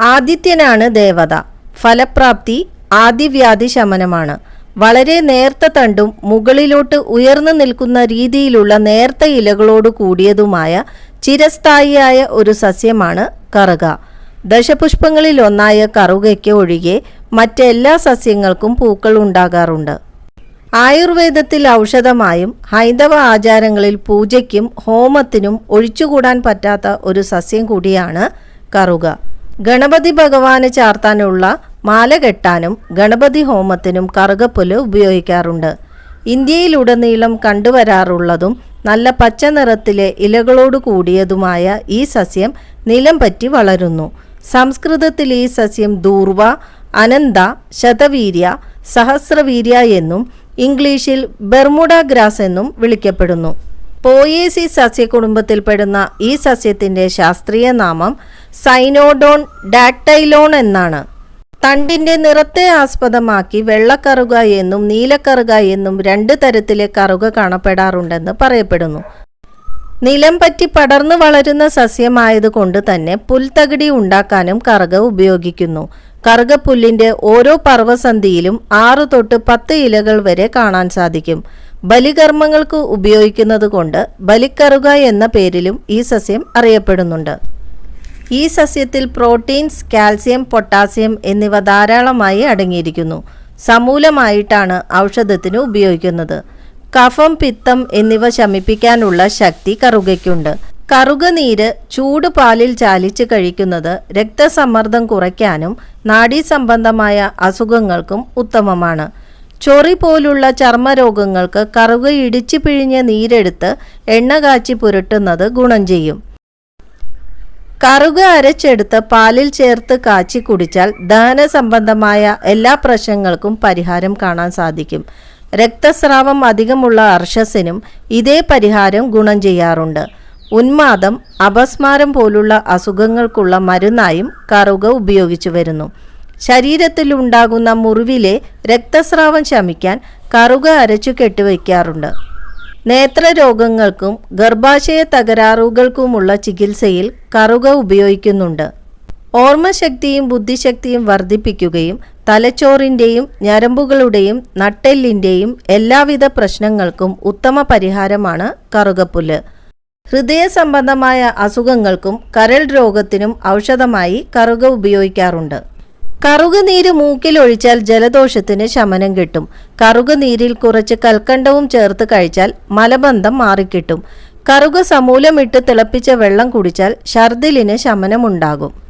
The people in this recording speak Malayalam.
ആദിത്യനാണ് ദേവത. ഫലപ്രാപ്തി ആദിവ്യാധി ശമനമാണ്. വളരെ നേർത്ത തണ്ടും മുകളിലോട്ട് ഉയർന്നു നിൽക്കുന്ന രീതിയിലുള്ള നേർത്ത ഇലകളോട് കൂടിയതുമായ ചിരസ്ഥായിയായ ഒരു സസ്യമാണ് കറുക. ദശപുഷ്പങ്ങളിൽ ഒന്നായ കറുകയ്ക്ക് ഒഴികെ മറ്റെല്ലാ സസ്യങ്ങൾക്കും പൂക്കൾ ഉണ്ടാകാറുണ്ട്. ആയുർവേദത്തിൽ ഔഷധമായും ഹൈന്ദവ ആചാരങ്ങളിൽ പൂജയ്ക്കും ഹോമത്തിനും ഒഴിച്ചുകൂടാൻ പറ്റാത്ത ഒരു സസ്യം കൂടിയാണ് കറുക. ഗണപതി ഭഗവാന് ചാർത്താനുള്ള മാല കെട്ടാനും ഗണപതി ഹോമത്തിനും കറുകപ്പുൽ ഉപയോഗിക്കാറുണ്ട്. ഇന്ത്യയിലുടനീളം കണ്ടുവരാറുള്ളതും നല്ല പച്ച നിറത്തിലെ ഇലകളോട് കൂടിയതുമായ ഈ സസ്യം നിലം പറ്റി വളരുന്നു. സംസ്കൃതത്തിൽ ഈ സസ്യം ദൂർവ അനന്ത ശതവീര്യ സഹസ്രവീര്യ എന്നും ഇംഗ്ലീഷിൽ ബെർമുഡ ഗ്രാസ് എന്നും വിളിക്കപ്പെടുന്നു. പോയേസി സസ്യ സസ്യകുടുംബത്തിൽപ്പെടുന്ന ഈ സസ്യത്തിന്റെ ശാസ്ത്രീയ നാമം സൈനോഡോൺ ഡാക്ടൈലോൺ എന്നാണ്. തണ്ടിന്റെ നിറത്തെ ആസ്പദമാക്കി വെള്ളക്കറുക എന്നും നീലക്കറുക എന്നും രണ്ട് തരത്തിലെ കറുക കാണപ്പെടാറുണ്ടെന്ന് പറയപ്പെടുന്നു. നിലം പറ്റി പടർന്നു വളരുന്ന സസ്യമായതുകൊണ്ട് തന്നെ പുൽത്തകിടി ഉണ്ടാക്കാനും കറുക ഉപയോഗിക്കുന്നു. കറുകപ്പുല്ലിന്റെ ഓരോ പർവസന്ധിയിലും ആറു തൊട്ട് പത്ത് ഇലകൾ വരെ കാണാൻ സാധിക്കും. ബലികർമ്മങ്ങൾക്ക് ഉപയോഗിക്കുന്നത് കൊണ്ട് ബലിക്കറുക എന്ന പേരിലും ഈ സസ്യം അറിയപ്പെടുന്നുണ്ട്. ഈ സസ്യത്തിൽ പ്രോട്ടീൻസ് കാൽസ്യം പൊട്ടാസ്യം എന്നിവ ധാരാളമായി അടങ്ങിയിരിക്കുന്നു. സമൂലമായിട്ടാണ് ഔഷധത്തിന് ഉപയോഗിക്കുന്നത്. കഫം പിത്തം എന്നിവ ശമിപ്പിക്കാനുള്ള ശക്തി കറുകയ്ക്കുണ്ട്. കറുക ചൂടുപാലിൽ ചൂട് പാലിൽ ചാലിച്ച് കഴിക്കുന്നത് രക്തസമ്മർദ്ദം കുറയ്ക്കാനും നാഡീസംബന്ധമായ അസുഖങ്ങൾക്കും ഉത്തമമാണ്. ചൊറി പോലുള്ള ചർമ്മരോഗങ്ങൾക്ക് കറുക ഇടിച്ചു പിഴിഞ്ഞ നീരെടുത്ത് എണ്ണ കാച്ചി പുരട്ടുന്നത് ഗുണം ചെയ്യും. കറുക അരച്ചെടുത്ത് പാലിൽ ചേർത്ത് കാച്ചി കുടിച്ചാൽ ദഹന സംബന്ധമായ എല്ലാ പ്രശ്നങ്ങൾക്കും പരിഹാരം കാണാൻ സാധിക്കും. രക്തസ്രാവം അധികമുള്ള അർഷസിനും ഇതേ പരിഹാരം ഗുണം ചെയ്യാറുണ്ട്. ഉന്മാദം അപസ്മാരം പോലുള്ള അസുഖങ്ങൾക്കുള്ള മരുന്നായും കറുക ഉപയോഗിച്ചു വരുന്നു. ശരീരത്തിലുണ്ടാകുന്ന മുറിവിലെ രക്തസ്രാവം ശമിക്കാൻ കറുക അരച്ചു കെട്ടിവയ്ക്കാറുണ്ട്. നേത്രരോഗങ്ങൾക്കും ഗർഭാശയ തകരാറുകൾക്കുമുള്ള ചികിത്സയിൽ കറുക ഉപയോഗിക്കുന്നുണ്ട്. ഓർമ്മശക്തിയും ബുദ്ധിശക്തിയും വർദ്ധിപ്പിക്കുകയും തലച്ചോറിന്റെയും ഞരമ്പുകളുടെയും നട്ടെല്ലിന്റെയും എല്ലാവിധ പ്രശ്നങ്ങൾക്കും ഉത്തമ പരിഹാരമാണ് കറുകപ്പുല്ല്. ഹൃദയ സംബന്ധമായ അസുഖങ്ങൾക്കും കരൾ രോഗത്തിനും ഔഷധമായി കറുക ഉപയോഗിക്കാറുണ്ട്. കറുകുനീര് മൂക്കിൽ ഒഴിച്ചാൽ ജലദോഷത്തിന് ശമനം കിട്ടും. കറുകനീരിൽ കുറച്ച് കൽക്കണ്ടവും ചേർത്ത് കഴിച്ചാൽ മലബന്ധം മാറിക്കിട്ടും. കറുക സമൂലമിട്ട് തിളപ്പിച്ച വെള്ളം കുടിച്ചാൽ ഛർദിലിന് ശമനമുണ്ടാകും.